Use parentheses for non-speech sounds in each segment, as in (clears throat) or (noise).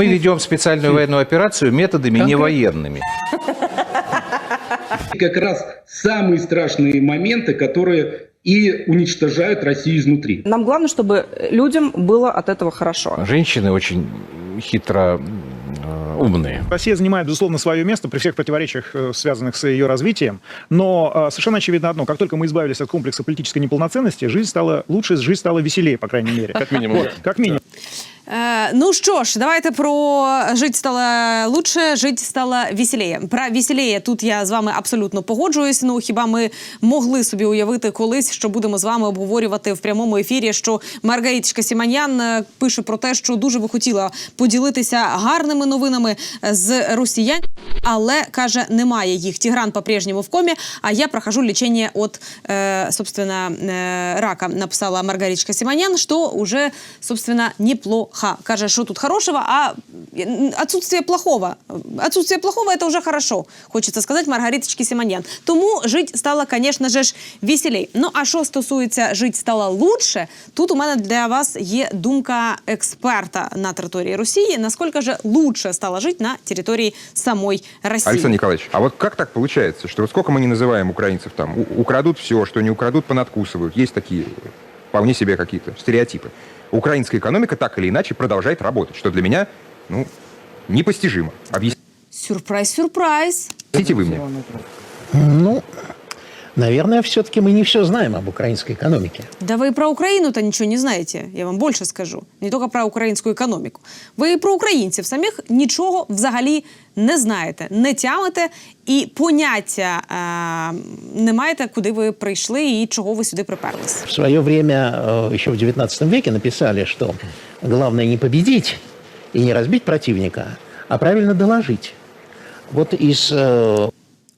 мы ведем специальную военную операцию методами не военными. как раз самые страшные моменты, которые и уничтожают Россию изнутри. Нам главное, чтобы людям было от этого хорошо. Женщины очень хитро э, умные. Россия занимает, безусловно, свое место при всех противоречиях, э, связанных с ее развитием. Но э, совершенно очевидно одно. Как только мы избавились от комплекса политической неполноценности, жизнь стала лучше, жизнь стала веселее, по крайней мере. Как минимум. Вот, как минимум. Ну що ж, давайте про жить стало лучше, жить стало веселіє. Про веселіє тут я з вами абсолютно погоджуюсь. Ну хіба ми могли собі уявити колись, що будемо з вами обговорювати в прямому ефірі, що Маргариточка Сіманян е, пише про те, що дуже би хотіла поділитися гарними новинами з росіян, але каже, немає їх. Тігран по-прежнему в комі. А я прохожу лічення от, е, собственно, е, рака. Написала Маргариточка Сіманян, що уже, собственно, неплохо Каже, що тут хорошего, а отсутствие плохого. Отсутствие плохого – это уже хорошо, хочеться сказати Маргариточки Сіманян. Тому жить стало, звісно же, ж веселей. Ну, а що стосується жить стало лучше, тут у мене для вас є думка експерта на території Росії. Наскільки же лучше стало жити на території самої Росії? Александр Николаевич, а вот как так получается, что вот сколько мы не называем украинцев там, у- украдут все, что не украдут, понадкусывают. Есть такие вполне себе какие-то стереотипы. Украинская экономика так или иначе продолжает работать, что для меня, ну, непостижимо. Объясните Сюрприз, сюрприз. вы мне. Ну, наверное, все-таки мы не все знаем об украинской экономике. Да вы и про Украину-то ничего не знаете, я вам більше скажу. Не тільки про українську економіку. Ви і про українців самих нічого взагалі не знаєте, не тямите і поняття е, не маєте, куди ви прийшли і чого ви сюди приперлись. В свое время, э, еще в XIX веке, написали, что главное не победить и не разбить противника, а правильно доложить. Вот из э,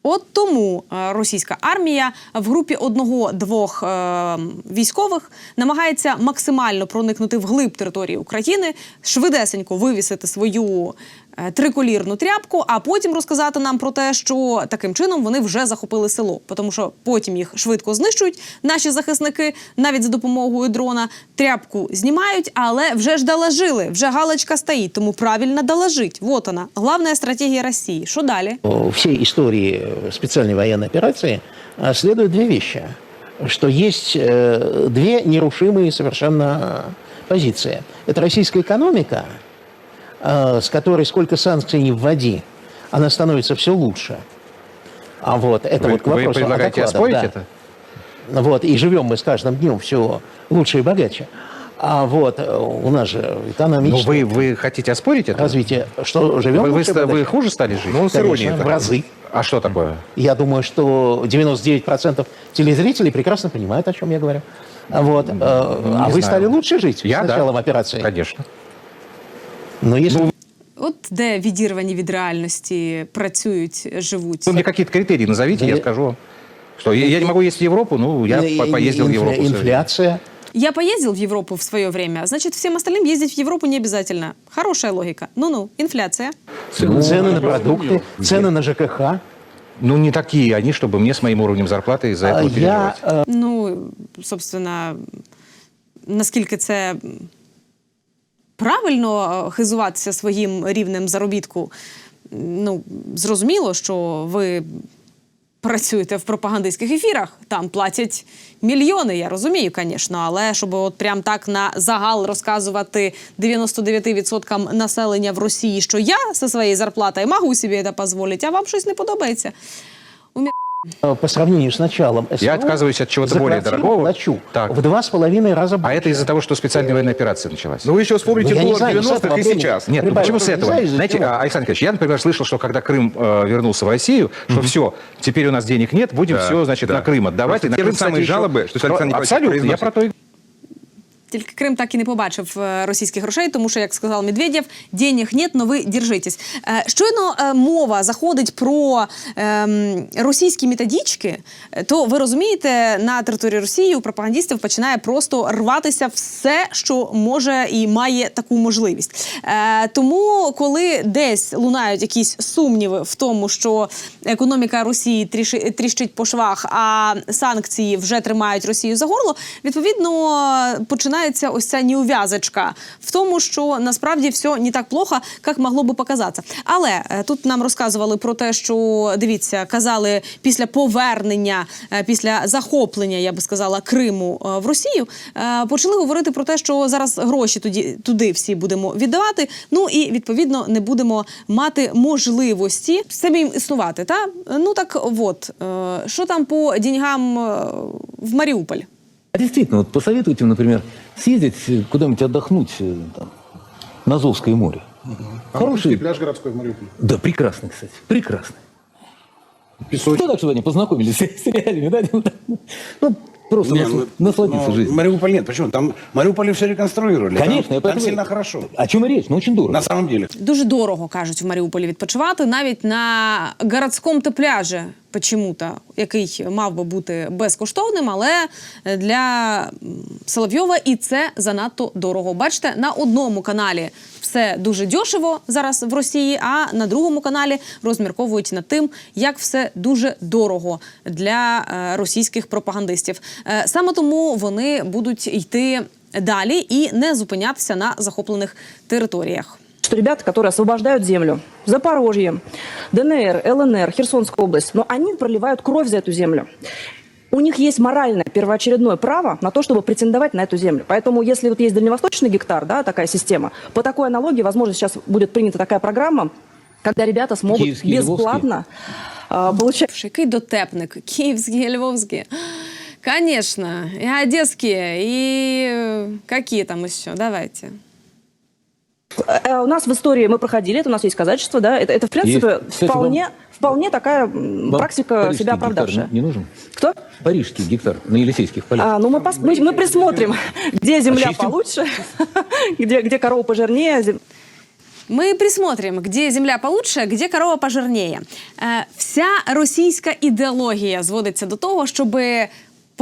От тому е, російська армія в групі одного-двох е, військових намагається максимально проникнути в глиб території України, швидесенько вивісити свою триколірну тряпку, а потім розказати нам про те, що таким чином вони вже захопили село, тому що потім їх швидко знищують наші захисники, навіть за допомогою дрона. Тряпку знімають, але вже ж доложили, вже галочка стоїть, тому правильно доложить. Вот вона, головна стратегія Росії. Що далі? э, всей истории э, специальной военной операции э, следуют две вещи. Что есть э, две нерушимые совершенно э, позиции. Это российская экономика, э, с которой сколько санкций не вводи, она становится все лучше. А вот это Вы, вот к вы вопросу о предлагаете докладах, оспорить да. это? Вот, и живем мы с каждым днем все лучше и богаче. А вот э, у нас же Ну, экономическое вы, вы хотите оспорить это? развитие, что живем Вы, вы, лучше вы богаче. хуже стали жить? Ну, с иронией в разы. А что такое? Я думаю, что 99% телезрителей прекрасно понимают, о чем я говорю. А Вот. э, а не вы знаю. стали лучше жить Я, с да. началом операции? Конечно. Но если От де відірвані від реальності працюють, живуть. Вы мне какие-то критерии назовите, я Да. скажу вам. Что, я, я не могу ездить в Европу? Ну, я э, по- поездил в инфля- Европу. в свое время. инфляция, Я поездил в Европу в свое время, значит, всем остальным ездить в Европу не обязательно. Хорошая логика. Ну-ну, инфляция. цены на продукты, цены на ЖКХ. Ну, не такие они, чтобы мне с моим уровнем зарплаты из-за А этого Я переживать. э, Ну, собственно, наскільки це правильно е, хизуватися своїм рівнем заробітку, ну, зрозуміло, що ви працюєте в пропагандистських ефірах, там платять мільйони, я розумію, звісно, але щоб от прям так на загал розказувати 99% населення в Росії, що я зі своєю зарплатою можу собі це дозволити, а вам щось не подобається. э, по сравнению с началом СВО Я отказываюсь от чего-то за более квартиру дорогого. плачу Так. в два с половиной раза А больше. это из-за того, что специальная военная операция началась. Ну вы еще вспомните Ну, я не доллар знаю, с 90-х этого и времени. сейчас. Нет, ну Прибавить почему с просто этого? не знаю, из-за Знаете, чего. а, Александр Николаевич, я, например, слышал, что когда Крым э, вернулся в Россию, что все, теперь у нас денег нет, будем Да, все, значит, да. на Крым отдавать. Просто и на те Крым, же самые кстати, еще- жалобы, что Александр Николаевич Абсолютно, я произносит. про то и тільки Крим так і не побачив е, російських грошей, тому що, як сказав Медведєв, денег нет, но ви держитесь. Е, Щойно е, мова заходить про ем, російські методички, е, то ви розумієте, на території Росії у пропагандистів починає просто рватися все, що може і має таку можливість. Тому, коли десь лунають якісь сумніви в тому, що економіка Росії тріщить по швах, а санкції вже тримають Росію за горло, відповідно починає починається ось ця неув'язочка в тому, що насправді все не так плохо, як могло би показатися. Але е, тут нам розказували про те, що дивіться, казали після повернення, е, після захоплення, я би сказала, Криму е, в Росію, почали говорити про те, що зараз гроші тоді туди всі будемо віддавати. Ну і відповідно не будемо мати можливості самим існувати. Та ну так от що там по деньгам в Маріуполь? Действительно, вот посоветуйте, например, съездить э, куда-нибудь отдохнуть э, там, на Азовское море. Хороший пляж городской в Мариуполе. Да, прекрасный, кстати, прекрасный. Песочек. Ну, так, чтобы они познакомились с реалиями, да? Ну, просто Не, насла- ну, насладиться ну, жизнью. Мариуполь нет. Почему? Там Мариуполе все реконструировали. Там- Конечно, я там, поэтому- сильно хорошо. О чем и речь? Ну, очень дорого. На самом деле. Дуже дорого кажуть в Маріуполі відпочивати, навіть на городському та пляжі, почему-то, який мав би бути безкоштовним, але для м, Соловйова і це занадто дорого. Бачите, на одному каналі все дуже дешево зараз в Росії, а на другому каналі розмірковують над тим, як все дуже дорого для е, російських пропагандистів. Е, Саме тому вони будуть йти далі і не зупинятися на захоплених територіях. Что ребята, которые освобождают землю, Запорожье, ДНР, ЛНР, Херсонская область, но они проливают кровь за эту землю. У них есть моральное первоочередное право на то, чтобы претендовать на эту землю. Поэтому, если вот есть дальневосточный гектар, да, такая система, по такой аналогии, возможно, сейчас будет принята такая программа, когда ребята смогут Киевский, бесплатно а, получать який дотепник. Київський, львовський. Конечно, и одесские, и э, какие там еще? Давайте. Э, У нас в истории мы проходили, это у нас есть казачество, да, это, это в принципе, Есть. Кстати, вполне, вполне такая м, Вам практика парижский себя гектар оправдавшая. Не, не нужен? Кто? Парижский гектар на Елисейских полях. А, ну мы, пос- мы, мы присмотрим, (laughs) где земля Очистим? получше, (laughs) где, где корова пожирнее. зем- Мы присмотрим, где земля получше, где корова пожирнее. Е, вся російська ідеологія зводиться до того, щоб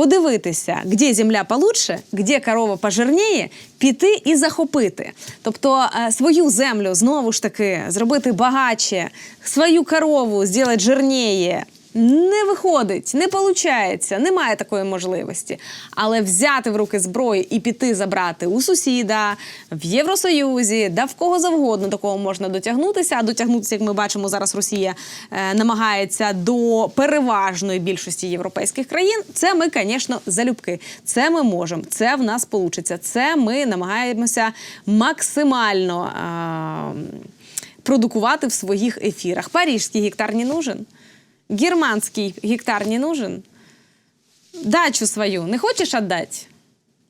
подивитися, де земля получше, де корова пожирніє, піти і захопити. Тобто е, свою землю знову ж таки зробити багатше, свою корову зробити жирніє. Не виходить, не виходить, немає такої можливості. Але взяти в руки зброю і піти забрати у сусіда, в Євросоюзі, да в кого завгодно до кого можна дотягнутися. А дотягнутися, як ми бачимо, зараз Росія е, намагається до переважної більшості європейських країн. Це ми, звісно, залюбки. Це ми можемо, це в нас вийде. Це ми намагаємося максимально е, продукувати в своїх ефірах. Парижський гектар не нужен. Германский гектар не нужен? Дачу свою не хочешь отдать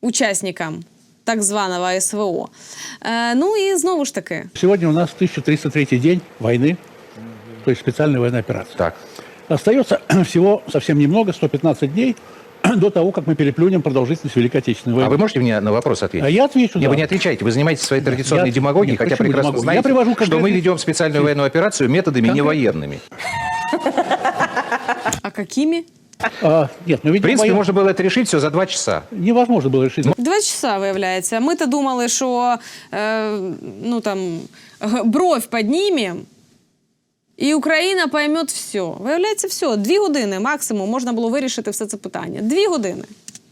участникам так званого СВО? Е, ну і знову ж таки, Сегодня у нас 1303 день войны, то есть специальная военная операция. Так. Остается (clears throat) всего совсем немного, 115 дней, (clears throat) до того, как мы переплюнем продолжительность Великой Отечественной войны. А вы можете мне на вопрос ответить? А я отвечу, Не, да. вы не отвечаете, вы занимаетесь своей традиционной Я- демагогией, Нет, хотя прекрасно демагогия? знаете, Я привожу что мы конкретный- ведем специальную военную операцию методами не Конкрет- военными. а какими? А, нет, ну ведь В принципе, воен- можно было это решить все за два часа. невозможно было решить. Два часа виявляється. Ми то думали, що е, ну там (laughs) г- бровь піднімемо, і Україна пойме все. Виявляється, все. Дві години максимум можна було вирішити все це питання. Дві години.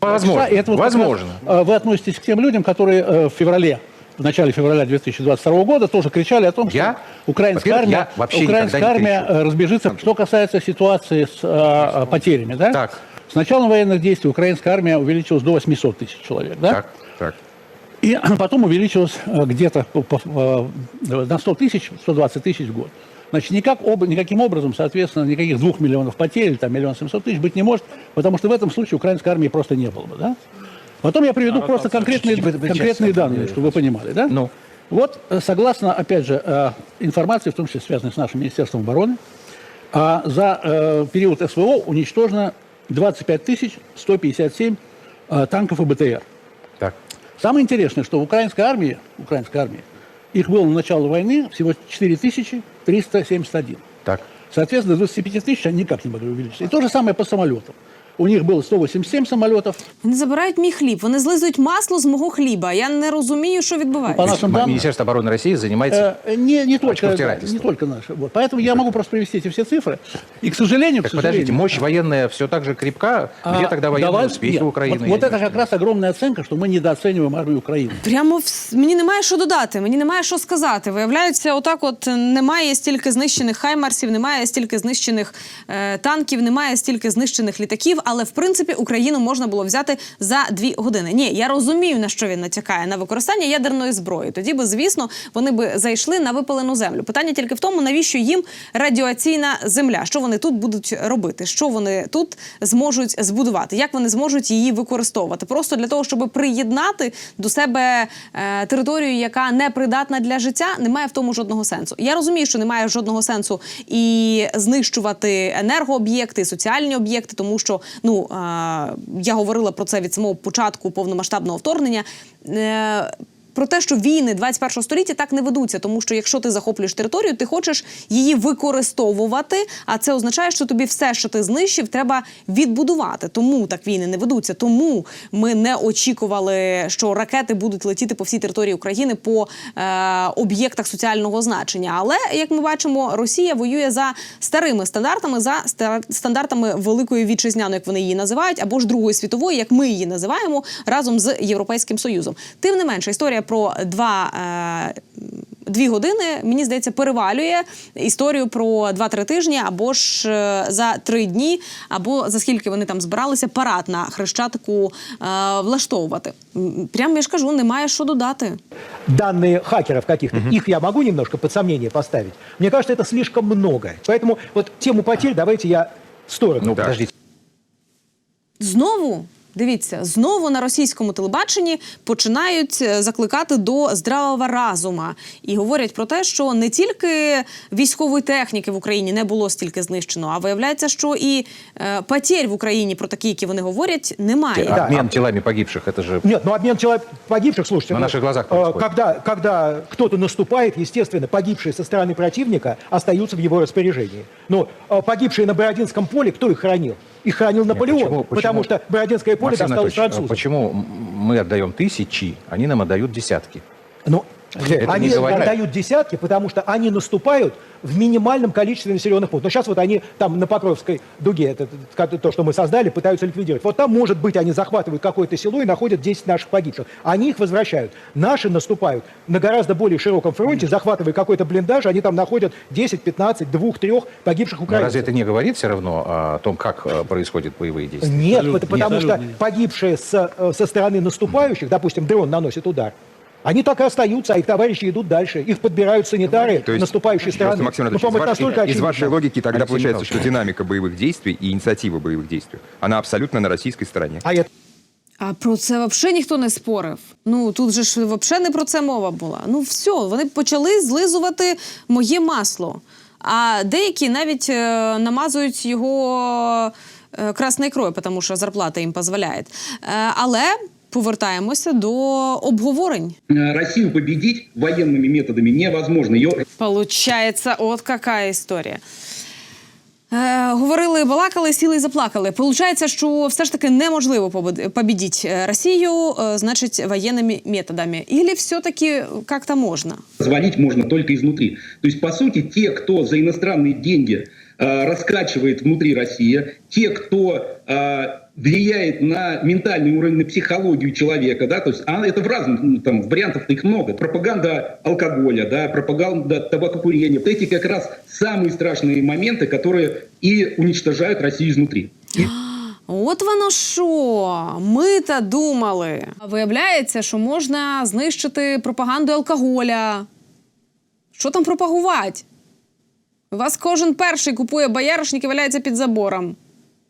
Возможно. И это вот как раз, Возможно. э, Вы относитесь к тем людям, которые э, в феврале, в начале февраля 2022 года тоже кричали о том, что Я? украинская Во-первых, армия, украинская армия э, разбежится. Что касается ситуации с э, э, потерями, да? Так. С началом военных действий украинская армия увеличилась до 800 тысяч человек, да? Так, так. И потом э, где-то по- по- э, на 100 тысяч, 120 тысяч в год. Значит, никак, об- никаким образом, соответственно, никаких двух миллионов потерь там миллион семьсот тысяч быть не может, потому что в этом случае украинской армии просто не было бы, да? Потом я приведу просто конкретные, конкретные данные, э, чтобы вы понимали, да? Ну. Вот, э, согласно, опять же, э, информации, в том числе связанной с нашим Министерством обороны, а за э, период СВО уничтожено 25 тысяч 157 э, танков и БТР. Так. Самое интересное, что в украинской армии, украинской армии, их было на начало войны всего 4371. Так. Соответственно, до 25 тысяч они никак не могли увеличиться. И то же самое по самолетам. у них было 187 самолетов. Вони забирають мій хліб, вони злизують масло з мого хліба. Я не розумію, що По відбувається. нашим данным, Министерство обороны России занимается... э, не, не, только, Очковтирательство. не только наши. Вот. Поэтому я могу просто привести эти все цифры. И, к сожалению, Так к сожалению... подождите, мощь военная все так же крепка? Где а, тогда военные давай- успехи нет, Украины? Вот, вот это как раз огромная оценка, что мы недооцениваем армию Украины. Прямо вс- мені немає що додати, мені немає що сказати. Виявляється, отак, от немає стільки знищених хаймарсів, немає стільки знищених е, танків, немає стільки знищених літаків. Але в принципі Україну можна було взяти за дві години. Ні, я розумію на що він натякає на використання ядерної зброї. Тоді би, звісно, вони би зайшли на випалену землю. Питання тільки в тому, навіщо їм радіаційна земля? Що вони тут будуть робити? Що вони тут зможуть збудувати? Як вони зможуть її використовувати? Просто для того, щоб приєднати до себе е, територію, яка не придатна для життя, немає в тому жодного сенсу. Я розумію, що немає жодного сенсу і знищувати енергооб'єкти, соціальні об'єкти, тому що ну е, я говорила про це від самого початку повномасштабного вторгнення. Про те, що війни 21 століття так не ведуться, тому що якщо ти захоплюєш територію, ти хочеш її використовувати. А це означає, що тобі все, що ти знищив, треба відбудувати. Тому так війни не ведуться. Тому ми не очікували, що ракети будуть летіти по всій території України по е, об'єктах соціального значення. Але як ми бачимо, Росія воює за старими стандартами, за ста- стандартами великої вітчизняної, як вони її називають, або ж другої світової, як ми її називаємо, разом з Європейським Союзом. Тим не менше, історія про два. Е, Дві години мені здається перевалює історію про 2-3 тижні, або ж е, за три дні, або за скільки вони там збиралися парад на хрещатику е, влаштовувати. М, Прямо я ж кажу, немає що додати. данные хакеров каких-то, их я могу немножко под сомнение поставить. Мне кажется, это слишком много. Поэтому вот тему потерь давайте я в сторону. Ну, подождите. Знову дивіться, знову на російському телебаченні починають е, закликати до здравого разума і говорять про те, що не тільки військової техніки в Україні не було стільки знищено, а виявляється, що і е, потерь в Україні про такі, які вони говорять, немає. Да. Обмен телами погибших, это же... Нет, ну обмен человек погибших, слушайте. На ну, наших глазах э, происходит. Когда, когда кто-то наступает, естественно, погибшие со стороны противника остаются в его распоряжении. Но э, погибшие на Бородинском поле, кто их хранил? Их хранил Наполеон, почему- потому что Бородинское поле Максим досталось Анатольевич, французам. почему мы отдаем тысячи, они нам отдают десятки? Ну, Это они не отдают десятки, потому что они наступают в минимальном количестве населенных пунктов. Но сейчас вот они там на Покровской дуге, это, это то, что мы создали, пытаются ликвидировать. Вот там, может быть, они захватывают какое-то село и находят 10 наших погибших. Они их возвращают. Наши наступают на гораздо более широком фронте, захватывая какой-то блиндаж, они там находят 10, 15, 2, 3 погибших Но украинцев. разве это не говорит все равно о том, как э, происходят боевые действия? Нет, пот- потому нет, что погибшие со, э, со стороны наступающих, допустим, дрон наносит удар, они так и остаются, а их товарищи идут дальше. Их подбирают санитары То есть, наступающей просто, стороны. Максим Ну, Анатольевич, по-моему, это из, вашей, настолько из очевидно. вашей логики тогда Алексей получается, Михайлович. что динамика боевых действий и инициатива боевых действий, она абсолютно на российской стороне. А это А про це взагалі ніхто не спорив. Ну тут же ж взагалі не про це мова була. Ну все, вони почали злизувати моє масло. А деякі навіть е, намазують його е, красною ікрою, тому що зарплата їм дозволяє. Е, але повертаємося до обговорень. Э, Россию победить военными методами невозможно. Ее Получається, от яка історія. Е, говорили, балакали, сіли і заплакали. Получається, що все ж таки неможливо побед- победить е, Росію, е, значить, воєнними методами. Или все-таки як-то можна? развалить можно только изнутри. То есть, по сути, те, кто за иностранные деньги э, раскачивает внутри России, те, кто э, влияет на ментальный уровень, на психологию человека, да, то есть а это в разных, ну, там, вариантов их много. Пропаганда алкоголя, да, пропаганда табакокурения. Вот эти как раз самые страшные моменты, которые и уничтожают Россию изнутри. От воно що. Ми та думали. Виявляється, що можна знищити пропаганду алкоголя. Що там пропагувати? Вас кожен перший купує бояришник і валяється під забором.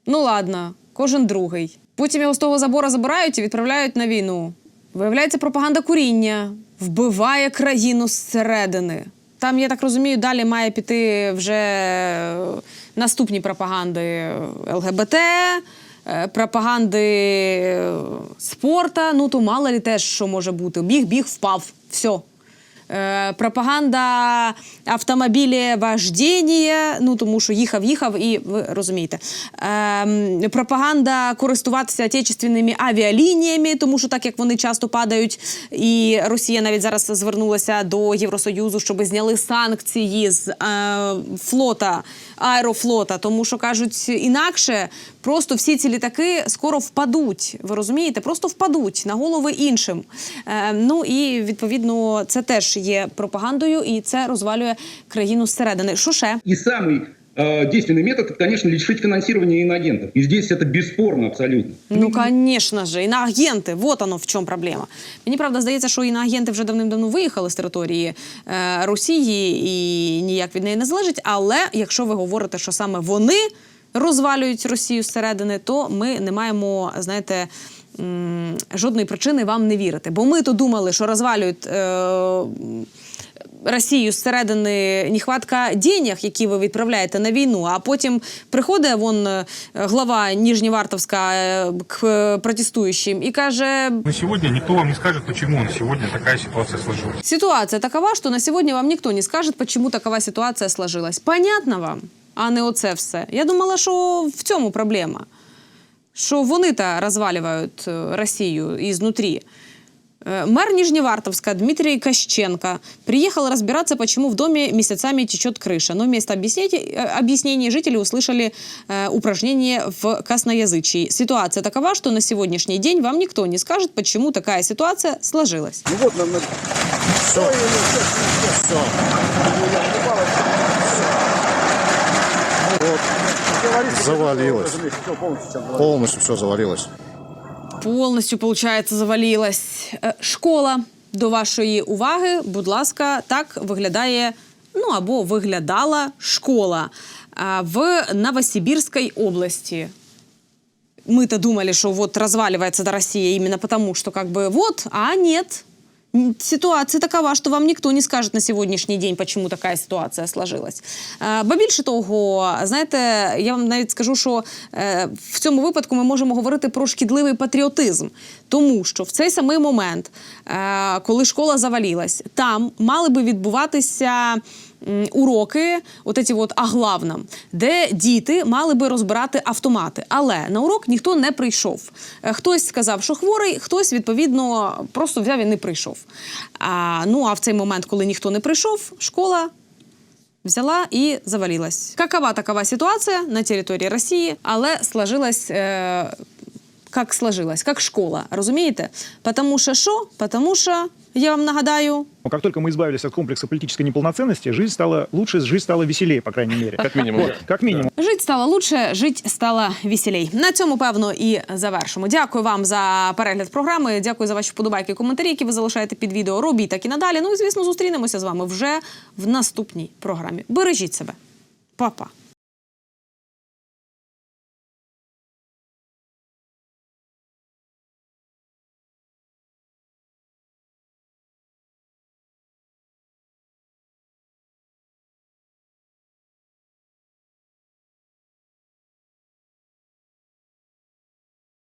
Ну ладно, кожен другий. Потім його з того забора забирають і відправляють на війну. Виявляється, пропаганда куріння вбиває країну зсередини. Там, я так розумію, далі має піти вже наступні пропаганди ЛГБТ, е, пропаганди е, спорта. Ну то мало ли теж що може бути. Біг, біг, впав. Все. Е, пропаганда автомобілі вождіння, ну тому що їхав, їхав, і ви розумієте. Е, пропаганда користуватися отечественними авіалініями, тому що так як вони часто падають, і Росія навіть зараз звернулася до Євросоюзу, щоб зняли санкції з е, флота, аерофлота, тому що кажуть інакше, просто всі ці літаки скоро впадуть. Ви розумієте? Просто впадуть на голови іншим. Е, ну і відповідно це теж є пропагандою, і це розвалює країну зсередини. Що ще? И самый э, действенный метод, это, конечно, лишить финансирования иноагентов. И здесь это бесспорно абсолютно. Ну, звісно ж, іноагенти, вот оно в чому проблема. Мені правда здається, що іноагенти вже давним-давно виїхали з території е, Росії і ніяк від неї не залежить. Але якщо ви говорите, що саме вони розвалюють Росію зсередини, то ми не маємо, знаєте. Жодної причини вам не вірити. Бо ми то думали, що розвалюють е, Росію зсередини нехватка денег, які ви відправляєте на війну. А потім приходить вон е, глава Ніжнєвартовська е, к протестуючим і каже: На сегодня никто вам не скажет, почему на сегодня такая ситуация сложилась. ситуація такова, що на сьогодні вам ніхто не скаже, чому такова ситуація сложилась. Понятно вам, а не оце все. Я думала, що в цьому проблема. Що вони та розвалюють е, Росію изнутри. Мэр Нижневартовска Дмитрий Кощенко приехал разбираться, почему в доме месяцами течет крыша. Но вместо объяснений, жители услышали э, упражнение в косноязычии. Ситуация такова, что на сегодняшний день вам никто не скажет, почему такая ситуация сложилась. Ну вот, нам... Все. Все Завалилось. Полностью все завалилось. Повністю, получається, завалилась. Е, Школа до вашої уваги, будь ласка, так виглядає, ну або виглядала школа а, в Новосибирской области. Мы-то думали, что вот разваливается до Россия именно потому, что как бы вот, а нет. Ситуация такова, що вам ніхто не скаже на сьогоднішній день, чому така ситуація сложилась. Бо більше того, знаєте, я вам навіть скажу, що е, в цьому випадку ми можемо говорити про шкідливий патріотизм, тому що в цей самий момент, е, коли школа завалилась, там мали би відбуватися. Уроки, от ці от аглавна, де діти мали би розбирати автомати. Але на урок ніхто не прийшов. Е, Хтось сказав, що хворий, хтось відповідно просто взяв і не прийшов. А, ну а в цей момент, коли ніхто не прийшов, школа взяла і завалилась. Какова такова ситуація на території Росії, але сложилась. Е- как сложилось, как школа, розумієте? Потому що що? Потому що, я вам нагадаю, Но как только мы избавились от комплекса политической неполноценности, жизнь стала лучше, жизнь стала веселее, по крайней мере. Как минимум. Вот, как минимум. Жить стало лучше, жить стало веселей. На цьому певно і завершимо. Дякую вам за перегляд програми. Дякую за ваші вподобайки, і коментарі, які ви залишаєте під відео. Робіть так і надалі. Ну і звісно, зустрінемося з вами вже в наступній програмі. Бережіть себе, Па-па.